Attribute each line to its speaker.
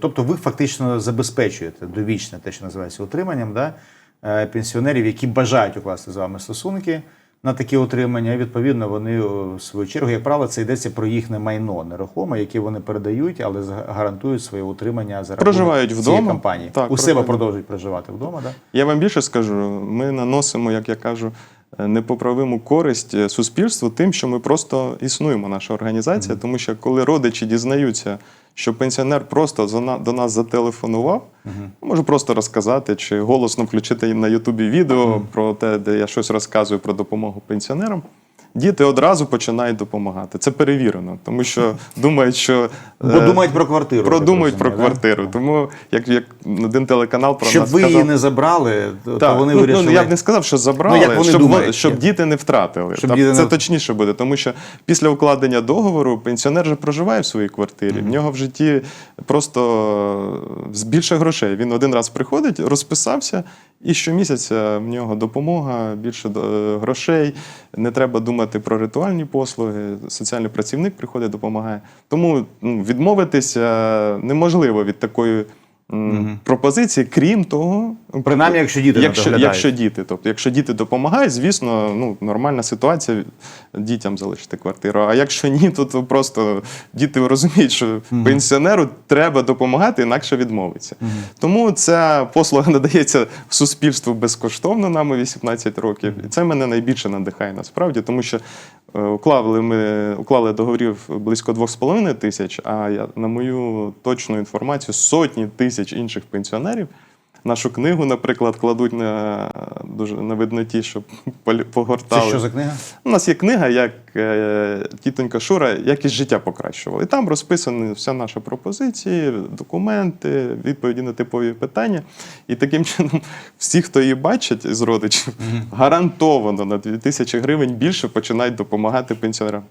Speaker 1: Тобто ви фактично забезпечуєте довічне те, що називається утриманням, да? е, пенсіонерів, які бажають укласти з вами стосунки на такі утримання. І, відповідно, вони в свою чергу, як правило, це йдеться про їхнє майно нерухоме, яке вони передають, але гарантують своє утримання за
Speaker 2: Проживають
Speaker 1: цієї
Speaker 2: вдома.
Speaker 1: компанії.
Speaker 2: Так,
Speaker 1: У себе продовжують проживати вдома, да?
Speaker 2: Я вам більше скажу, ми наносимо, як я кажу, е, непоправиму користь е, суспільству тим, що ми просто існуємо, наша організація, тому що коли родичі дізнаються, що пенсіонер просто до нас зателефонував, можу просто розказати чи голосно включити на Ютубі відео про те, де я щось розказую про допомогу пенсіонерам. Діти одразу починають допомагати. Це перевірено, тому що думають, що
Speaker 1: Бо
Speaker 2: е,
Speaker 1: думають про квартиру.
Speaker 2: продумують про квартиру. Тому як, як один телеканал про
Speaker 1: Щоб
Speaker 2: нас
Speaker 1: ви
Speaker 2: сказав,
Speaker 1: її не забрали, то,
Speaker 2: так,
Speaker 1: вони
Speaker 2: ну,
Speaker 1: вирішили.
Speaker 2: Ну, я б не сказав, що забрали,
Speaker 1: Ну, як вони
Speaker 2: щоб,
Speaker 1: думають,
Speaker 2: щоб діти не втратили.
Speaker 1: Щоб діти
Speaker 2: це
Speaker 1: не-
Speaker 2: точніше буде, тому що після укладення договору пенсіонер же проживає в своїй квартирі. В нього в житті просто більше грошей. Він один раз приходить, розписався, і щомісяця в нього допомога, більше е, грошей. Не треба думати про ритуальні послуги. Соціальний працівник приходить, допомагає. Тому ну, відмовитися неможливо від такої. Угу. Пропозиції, крім того,
Speaker 1: Принаймні, якщо діти не
Speaker 2: якщо,
Speaker 1: доглядають.
Speaker 2: якщо діти, тобто, якщо діти допомагають, звісно, ну нормальна ситуація дітям залишити квартиру. А якщо ні, то, то просто діти розуміють, що пенсіонеру треба допомагати, інакше відмовиться. Тому ця послуга надається суспільству безкоштовно нами 18 років. І це мене найбільше надихає насправді, тому що е, уклали ми уклали договорів близько 2,5 тисяч, а я, на мою точну інформацію, сотні тисяч інших пенсіонерів. Нашу книгу, наприклад, кладуть на дуже на видноті, щоб полі-
Speaker 1: Це що за книга?
Speaker 2: У нас є книга, як е, тітонька Шура, якість життя покращувала. І там розписані вся наша пропозиції, документи, відповіді на типові питання. І таким чином, всі, хто її бачить з родичів, гарантовано на 2000 гривень більше починають допомагати пенсіонерам.